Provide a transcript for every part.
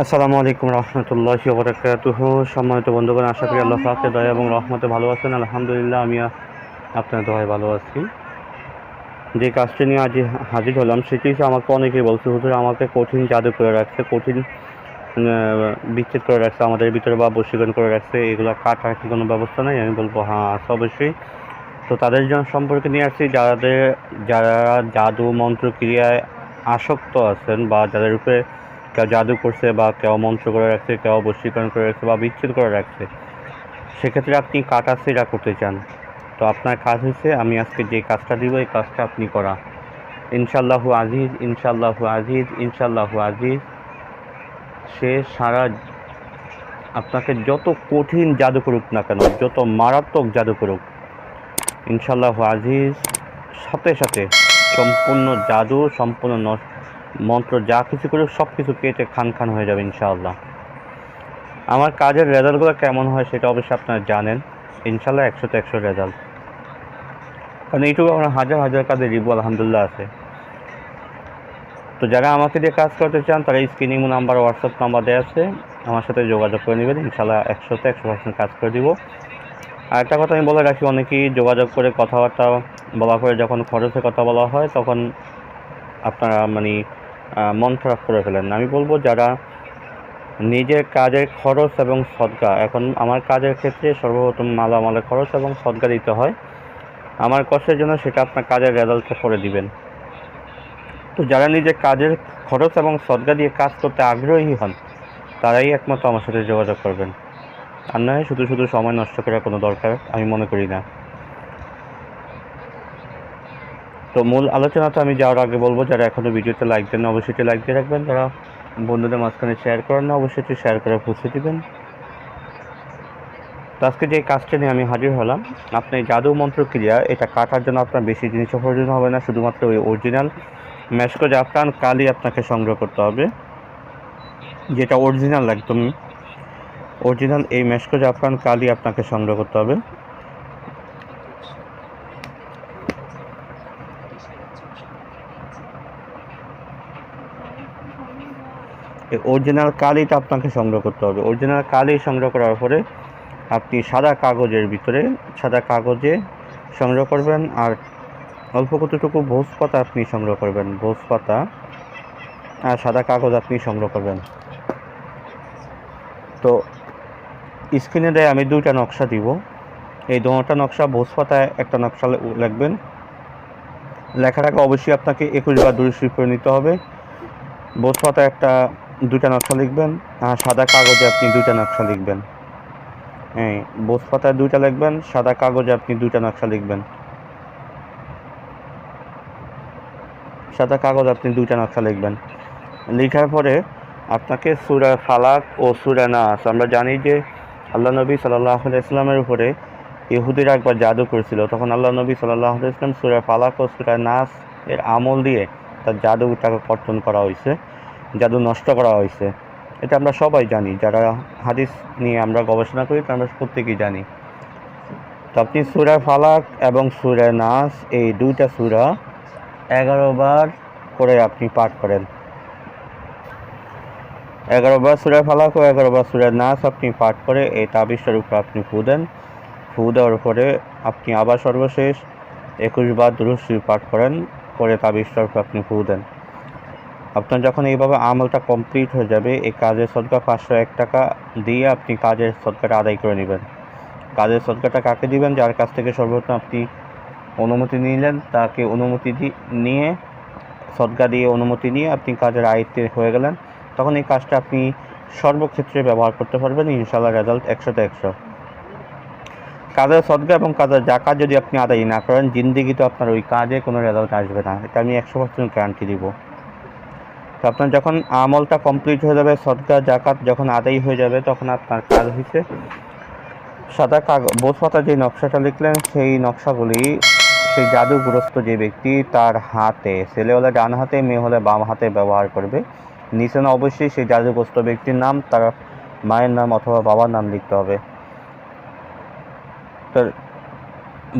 আসসালামু আলাইকুম রহমতুল্লাহি ওবরাকাতুহ সম্মানিত বন্ধুগণ, আশা করি আল্লাহ পাকের দয়া এবং রহমতে ভালো আছেন। আলহামদুলিল্লাহ আমি আপনার দয়ায় ভালো আছি। যে কাজটি নিয়ে আজ হাজির হলাম, সেটি আমাকে অনেকেই বলছে, হুজুর, আমাকে কঠিন জাদু করে রাখছে, কঠিন বিচ্ছেদ করে রাখছে, আমাদের ভিতরে বা বশীকরণ করে রাখছে, এগুলো কাটার কি কোনো ব্যবস্থা নেই? আমি বলব হ্যাঁ আছে অবশ্যই। তো তাদের জন্য সম্পর্কে নিয়ে আসছি, যাদের, যারা জাদু মন্ত্র ক্রিয়ায় আসক্ত আছেন বা যাদের উপরে কেউ জাদু করছে বা কেউ মন্ত্র করে রাখছে, কেউ বশীকরণ করে রাখছে বা বিচ্ছেদ করে রাখছে, সেক্ষেত্রে আপনি কাটা সেরা করতে চান। তো আপনার কাজ হচ্ছে আমি আজকে যে কাজটা দিব, এই কাজটা আপনি করা। ইনশাল্লাহু আজিজ ইনশাল্লাহু আজিজ ইনশাল্লাহু আজিজ। সে সারা আপনাকে যত কঠিন জাদু করুক না কেন, যত মারাত্মক জাদু করুক ইনশাল্লাহু আজিজ, সাথে সাথে সম্পূর্ণ জাদু, সম্পূর্ণ নষ্ট মন্ত্র যা কিছু করে সব কিছু কেটে খান খান হয়ে যাবে ইনশাআল্লাহ। আমার কাজের রেজাল্টগুলো কেমন হয় সেটা অবশ্যই আপনারা জানেন। ইনশাল্লাহ একশোতে একশো রেজাল্ট। কারণ এইটুকু আমার হাজার হাজার কাজের রিভু আলহামদুলিল্লাহ আছে। তো যারা আমাকে দিয়ে কাজ করতে চান, তারা স্ক্রিনিং নাম্বার, হোয়াটসঅ্যাপ নাম্বার দেওয়া আছে। আমার সাথে যোগাযোগ করে নেবেন। ইনশাল্লাহ একশোতে একশো পার্সেন্ট কাজ করে দিব। আর একটা কথা আমি বলে রাখি, অনেকেই যোগাযোগ করে কথাবার্তা বলা করে যখন খরচের কথা বলা হয়, তখন আপনারা মানে মন খারাপ করে ফেলেন। আমি বলব যারা নিজের কাজের খরচ এবং সদকা এখন আমার কাজের ক্ষেত্রে সর্বপ্রথম মালামালের খরচ এবং সদকা দিতে হয়। আমার কষ্টের জন্য সেটা আপনার কাজের রেজাল্টটা করে দিবেন। তো যারা নিজের কাজের খরচ এবং সদকা দিয়ে কাজ করতে আগ্রহী হন, তারাই একমাত্র আমার সাথে যোগাযোগ করবেন। আর নয়, শুধু শুধু সময় নষ্ট করার কোনো দরকার আমি মনে করি না। তো মূল আলোচনাটা আমি যাওয়ার আগে বলব, যারা এখনও ভিডিওতে লাইক দেন অবশ্যই লাইক দিয়ে রাখবেন। যারা বন্ধুদের মাঝখানে শেয়ার করেন না, অবশ্যই শেয়ার করে পৌঁছে দিবেন। তো আজকে যে কাজটা নিয়ে আমি হাজির হলাম, আপনি জাদু মন্ত্র ক্রিয়া, এটা কাটার জন্য আপনার বেশি জিনিসও প্রয়োজন হবে না, শুধুমাত্র ওই অরিজিনাল ম্যাশকো জাফরান কালি আপনাকে সংগ্রহ করতে হবে, যেটা অরিজিনাল একদম। অরিজিনাল এই ম্যাশকো জাফরান কালি আপনাকে সংগ্রহ করতে হবে। অরিজিনাল কালিটা আপনাকে সংগ্রহ করতে হবে। অরিজিনাল কালি সংগ্রহ করার পরে আপনি সাদা কাগজের ভিতরে, সাদা কাগজে সংগ্রহ করবেন আর অল্প কতটুকু ভোজ পাতা আপনি সংগ্রহ করবেন ভোজ পাতা আর সাদা কাগজ আপনি সংগ্রহ করবেন। তো স্ক্রিনে দেয় আমি দুইটা নকশা দিব। এই দুটা নকশা ভোজ পাতায় একটা নকশা লে- লিখবেন লেখার আগে অবশ্যই আপনাকে একুশ বা দুই করে নিতে হবে। বোস পাতায় একটা দুইটা নকশা লিখবেন সাদা কাগজে আপনি দুইটা নকশা লিখবেন। হ্যাঁ বোস পাতায় দুইটা লিখবেন, সাদা কাগজে আপনি দুইটা নকশা লিখবেন। সাদা কাগজ আপনি দুইটা নকশা লিখবেন। লেখার পরে আপনাকে সুরা ফালাক ও সুরা নাস, আমরা জানি যে আল্লাহ নবী সাল্লাহ ইসলামের উপরে ইহুদিরা একবার জাদু করেছিল, তখন আল্লাহ নবী সাল্লাহ ইসলাম সুরা ফালাক ও সুরা নাস এর আমল দিয়ে তার জাদুটাকে কর্তন করা হয়েছে। জাদু নষ্ট করা হয়েছে। এটা আমরা সবাই জানি। যারা হাদিস নিয়ে আমরা গবেষণা করি আমরা প্রত্যেকেই জানি। তো আপনি সুরা ফালাক এবং সুরা নাস, এই দুইটা সুরা বার করে আপনি পাঠ করেন। বার সুরা ফালাক ও বার সুরা নাস আপনি পাঠ করে এই তাবিজটার উপর আপনি ফু দেন। ফু দেওয়ার পরে আপনি আবার সর্বশেষ একুশ বার দুরুশ্রী পাঠ করেন, করে তাবিজটার উপর আপনি ফু দেন। আপনার যখন এইভাবে আমলটা কমপ্লিট হয়ে যাবে, এই কাজের সদকা পাঁচশো এক টাকা দিয়ে আপনি কাজের সদকাটা আদায় করে নেবেন। কাজের সদকাটা কাকে দিবেন? যার কাছ থেকে সর্বপ্রথম আপনি অনুমতি নিলেন, তাকে অনুমতি নিয়ে, সদকা দিয়ে অনুমতি নিয়ে আপনি কাজের আয়ত্তে হয়ে গেলেন। তখন এই কাজটা আপনি সর্বক্ষেত্রে ব্যবহার করতে পারবেন ইনশাল্লাহ রেজাল্ট একশোতে একশো। কাজের সদকা এবং কাজের জাকাত যদি আপনি আদায় না করেন জিন্দিগি তো আপনার ওই কাজে কোনো রেজাল্ট আসবে না। এটা আমি একশো পার্সেন্ট গ্যারান্টি দিব। তো আপনার যখন আমলটা কমপ্লিট হয়ে যাবে, সদকা, জাকাত যখন আদায় হয়ে যাবে, তখন আপনার কাজ হয়েছে সাদা কাগজ বোধ পাতা যে নকশাটা লিখলেন, সেই নকশাগুলি, সেই জাদুগ্রস্ত যে ব্যক্তি, তার হাতে, ছেলে হলে ডান হাতে, মেয়ে হলে বাম হাতে ব্যবহার করবে। নিচে না অবশ্যই সেই জাদুগ্রস্ত ব্যক্তির নাম, তার মায়ের নাম অথবা বাবার নাম লিখতে হবে। তো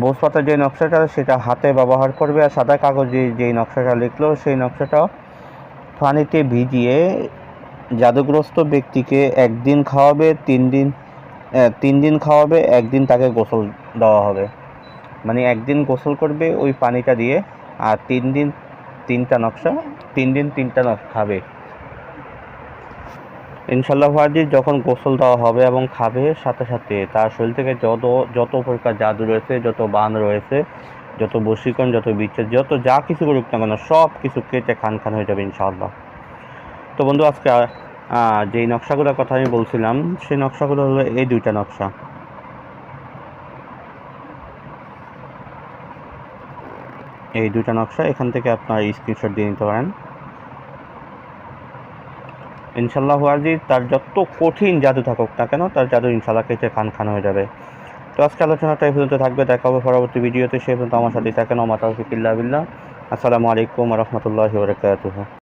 বোস পাতার যে নকশাটা, সেটা হাতে ব্যবহার করবে, আর সাদা কাগজে যেই নকশাটা লিখলো, সেই নকশাটা পানিতে ভিজিয়ে জাদুগ্রস্ত ব্যক্তিকে একদিন খাওয়াবে, তিন দিন তিন দিন খাওয়াবে, একদিন তাকে গোসল দেওয়া হবে। মানে একদিন গোসল করবে ওই পানিটা দিয়ে আর তিন দিন তিনটা নকশা, তিন দিন তিনটা নকশা খাবে। ইনশাল্লাহ হাজি যখন গোসল দেওয়া হবে এবং খাবে সাথে সাথে তার শরীর থেকে যত যত প্রকার জাদু রয়েছে, যত বান রয়েছে যত বশীকরণ যত বিচ্ছেদ, যত যা কিছু করুক না কেন, সব কিছু কেটে খান খান হয়ে যাবে ইনশাআল্লাহ। তো বন্ধু, আজকে যেই নকশাগুলোর কথা আমি বলছিলাম, সেই নকশাগুলো হলো এই দুইটা নকশা। এই দুইটা নকশা এখান থেকে আপনার স্ক্রিনশট দিয়ে নিতে পারেন। ইনশাল্লাহ আজি তার যত কঠিন জাদু থাকুক না কেন, তার জাদু ইনশাল্লাহ কেটে খান খান হয়ে যাবে। তো আজকে আলোচনাটা এই পর্যন্ত থাকবে, দেখা হবে পরবর্তী ভিডিওতে। সে পর্যন্ত আমার সাথে থাকেন আমার তৌফিক ইল্লা বিল্লাহ। আসসালামু আলাইকুম রহমতুল্লাহ ওবরাকাতুহু